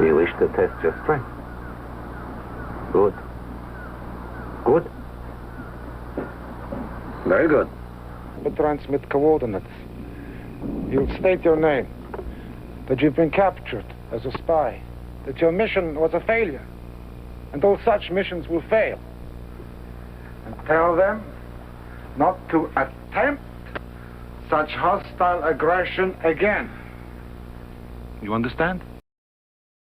You wish to test your strength. Good. Good. Very good. But transmit coordinates. You'll state your name, that you've been captured as a spy, that your mission was a failure, and all such missions will fail. And tell them not to attempt such hostile aggression again. You understand?